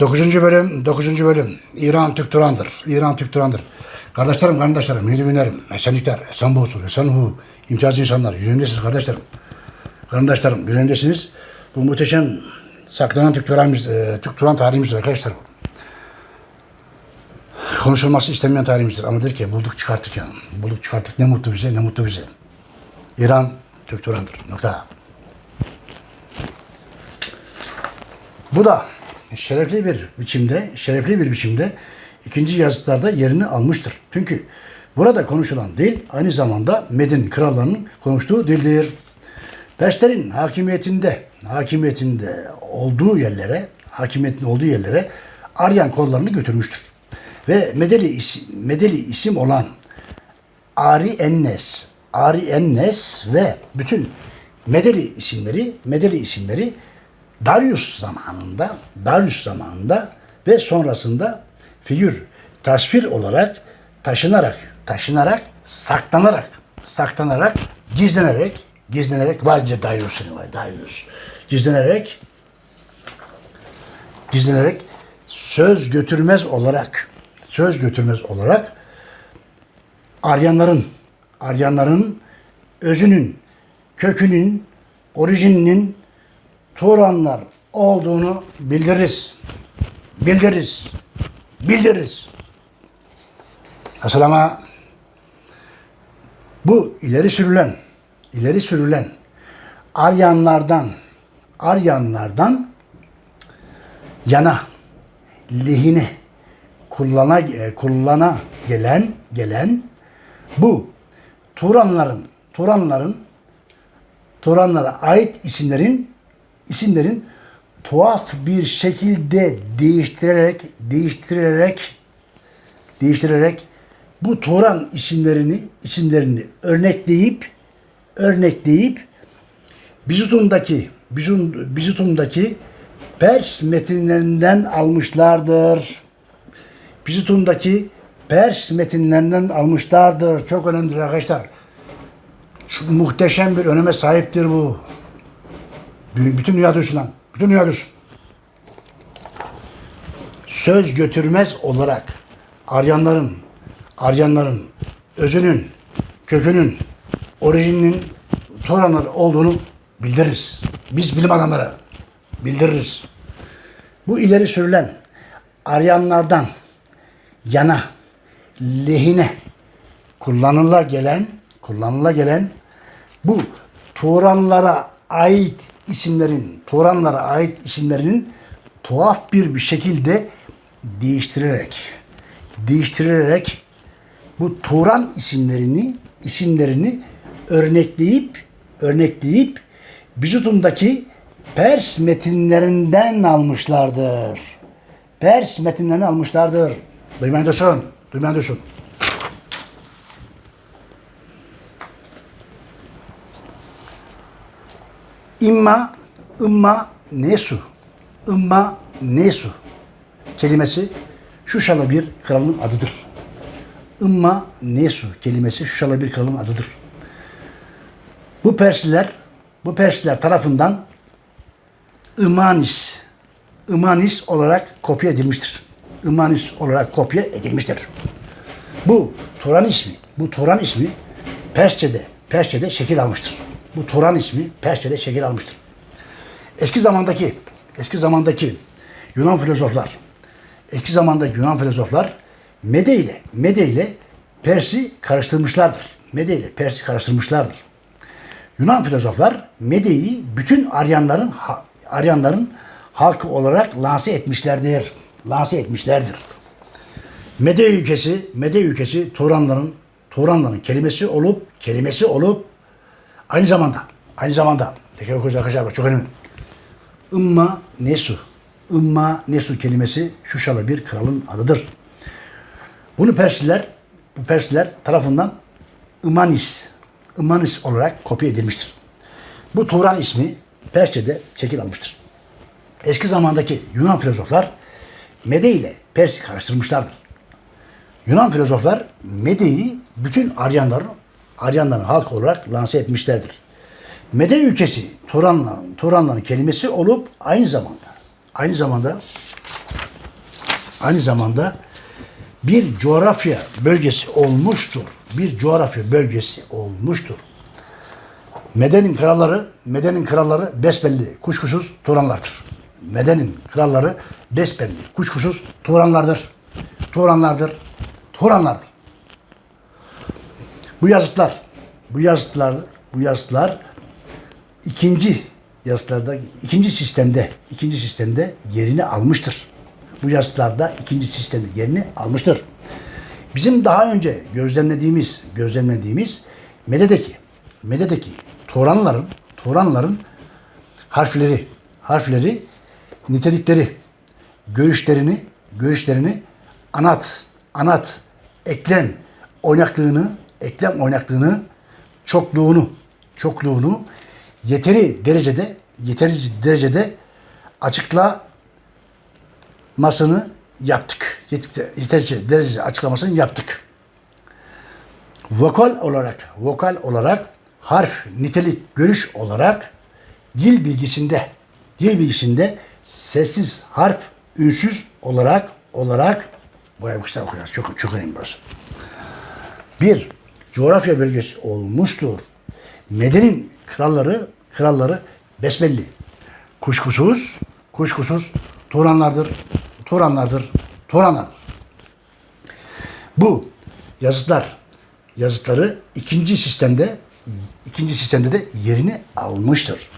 Dokuzuncu bölüm, dokuzuncu bölüm. İran Türk Turan'dır. İran Türk Turan'dır. Kardeşlerim, kardeşlerim, günlerim, esenlikler, esen bolsun, esen hu, imtiyazlı insanlar, yüreğimdesiniz kardeşlerim. Kardeşlerim, yüreğimdesiniz. Bu muhteşem saklanan Türk Turan'ımız, e, Türk Turan tarihimizdir arkadaşlar. Konuşulması istemeyen tarihimizdir. Ama der ki bulduk çıkarttık yani. Bulduk çıkarttık ne mutlu bize, ne mutlu bize. İran Türk Turan'dır. Nokta. Bu da şerefli bir biçimde, şerefli bir biçimde ikinci yazıtlarda yerini almıştır. Çünkü burada konuşulan dil aynı zamanda Medin krallarının konuştuğu dildir. Perslerin hakimiyetinde, hakimiyetinde olduğu yerlere, hakimiyetin olduğu yerlere Aryan kollarını götürmüştür. Ve Medeli isim, Medeli isim olan Ari Ennes, Ari Ennes ve bütün Medeli isimleri, Medeli isimleri Darius zamanında, Darius zamanında ve sonrasında figür, tasvir olarak taşınarak, taşınarak, saklanarak, saklanarak, gizlenerek, gizlenerek var ya Darius var Darius. Gizlenerek, gizlenerek söz götürmez olarak, söz götürmez olarak Aryanların, Aryanların özünün, kökünün, orijininin Turanlar olduğunu bildiririz. Bildiririz. Bildiririz. Nasıl ama bu ileri sürülen, ileri sürülen Aryanlardan, Aryanlardan yana, lehine kullana, e, kullana gelen, gelen bu Turanların, Turanların Turanlara ait isimlerin isimlerin tuhaf bir şekilde değiştirerek değiştirerek değiştirerek bu Turan isimlerini isimlerini örnekleyip örnekleyip Bizutum'daki Bizum, Bizutum'daki Pers metinlerinden almışlardır. Bizutum'daki Pers metinlerinden almışlardır. Çok önemlidir arkadaşlar. Şu muhteşem bir öneme sahiptir bu. Bütün dünya duysun lan. Bütün dünya duysun. Söz götürmez olarak Aryanların, Aryanların özünün, kökünün, orijininin Turanlar olduğunu bildiririz. Biz bilim adamları bildiririz. Bu ileri sürülen Aryanlardan yana, lehine kullanıla gelen, kullanıla gelen bu Turanlara ait isimlerin, Turanlara ait isimlerinin tuhaf bir bir şekilde değiştirerek, değiştirerek bu Turan isimlerini, isimlerini örnekleyip, örnekleyip Bizutum'daki Pers metinlerinden almışlardır. Pers metinlerini almışlardır. Duymayın dursun, duymayın dursun. İmma, ımma, nesu. Imma, nesu kelimesi Şuşalı bir kralın adıdır. Imma, nesu kelimesi Şuşalı bir kralın adıdır. Bu Persliler, bu Persliler tarafından Imanis, Imanis olarak kopya edilmiştir. Imanis olarak kopya edilmiştir. Bu Turan ismi, bu Turan ismi Persçe'de, Persçe'de şekil almıştır. Bu Turan ismi Persçe'de şekil almıştır. Eski zamandaki, eski zamandaki Yunan filozoflar, eski zamandaki Yunan filozoflar Mede ile, Mede ile Pers'i karıştırmışlardır. Mede ile Pers'i karıştırmışlardır. Yunan filozoflar Mede'yi bütün Aryanların Aryanların halkı olarak lanse etmişlerdir. Lanse etmişlerdir. Mede ülkesi, Mede ülkesi Turanların Turanların kelimesi olup kelimesi olup aynı zamanda aynı zamanda tekrar okuyacağız arkadaşlar çok önemli. Imma Nesu. Imma Nesu kelimesi Şuşalı bir kralın adıdır. Bunu Persliler bu Persliler tarafından Imanis Imanis olarak kopya edilmiştir. Bu Turan ismi Persçe'de şekil almıştır. Eski zamandaki Yunan filozoflar Mede ile Pers'i karıştırmışlardır. Yunan filozoflar Mede'yi bütün Aryanların Aryanların halkı olarak lanse etmişlerdir. Mede ülkesi Turanların, Turanların kelimesi olup aynı zamanda aynı zamanda aynı zamanda bir coğrafya bölgesi olmuştur. Bir coğrafya bölgesi olmuştur. Meden'in kralları, Meden'in kralları besbelli, kuşkusuz Turanlardır. Meden'in kralları besbelli, kuşkusuz Turanlardır. Turanlardır. Turanlardır. Bu yazıtlar, bu yazıtlar, bu yazıtlar ikinci yazıtlarda, ikinci sistemde, ikinci sistemde yerini almıştır. Bu yazıtlarda ikinci sistemde yerini almıştır. Bizim daha önce gözlemlediğimiz, gözlemlediğimiz Mede'deki, Mede'deki Turanların, Turanların harfleri, harfleri, nitelikleri, görüşlerini, görüşlerini anat, anat, eklem oynaklığını, eklem oynaklığını, çokluğunu, çokluğunu yeteri derecede, yeteri derecede açıklamasını yaptık. Yet- Yeteri derecede açıklamasını yaptık. Vokal olarak, vokal olarak harf, nitelik, görüş olarak dil bilgisinde, dil bilgisinde sessiz harf, ünsüz olarak, olarak bu yapışlar okuyacağız. Çok, çok önemli burası. Bir, coğrafya bölgesi olmuştur. Meden'in kralları, kralları besbelli. Kuşkusuz, kuşkusuz Turanlardır, Turanlardır, Turanlardır. Bu yazıtlar, yazıtları ikinci sistemde, ikinci sistemde de yerini almıştır.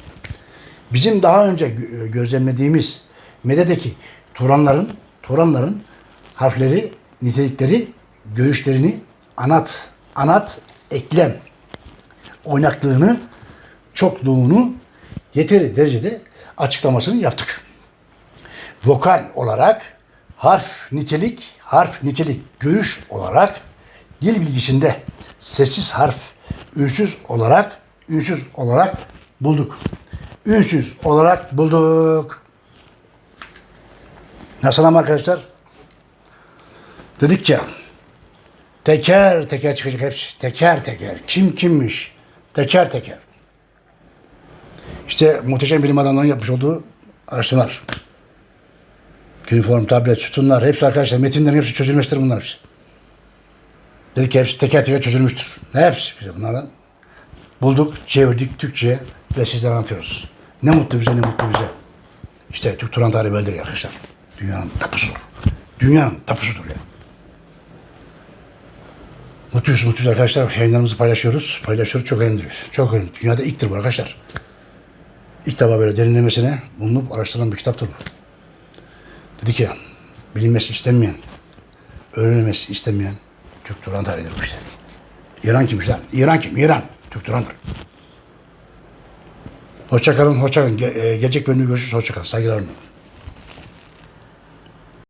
Bizim daha önce gö- gözlemlediğimiz Mede'deki Turanların, Turanların harfleri, nitelikleri, görüşlerini anat, anat, eklem oynaklığını, çokluğunu yeteri derecede açıklamasını yaptık. Vokal olarak harf, nitelik, harf, nitelik, görüş olarak dil bilgisinde sessiz harf, ünsüz olarak, ünsüz olarak bulduk. Ünsüz olarak bulduk. Nasıl ama arkadaşlar? Dedik ya, teker teker çıkacak hepsi. Teker teker. Kim kimmiş? Teker teker. İşte muhteşem bilim adamlarının yapmış olduğu araştırmalar. Üniform, tablet, sütunlar, hepsi arkadaşlar. Metinlerin hepsi çözülmüştür bunlar hepsi. Dedik hepsi teker teker çözülmüştür. Hepsi bize bunlardan bulduk, çevirdik Türkçe'ye ve sizlere anlatıyoruz. Ne mutlu bize, ne mutlu bize. İşte Türk Turan tarihi bellidir arkadaşlar. Dünyanın tapusudur. Dünyanın tapusudur ya. Mutluyuz, mutluyuz arkadaşlar. Yayınlarımızı paylaşıyoruz. Paylaşıyoruz. Çok önemli. Çok önemli. Dünyada ilktir bu arkadaşlar. İlk defa böyle derinlemesine bulunup araştırılan bir kitaptır bu. Dedi ki bilinmesi istenmeyen, öğrenilmesi istemeyen Türk Turan tarihidir bu işte. İran kimmiş lan? İran kim? İran. Türk Turan'dır. Hoşçakalın, hoşçakalın. Ge- e, gelecek bölümde görüşürüz. Hoşçakalın. Saygılarımla.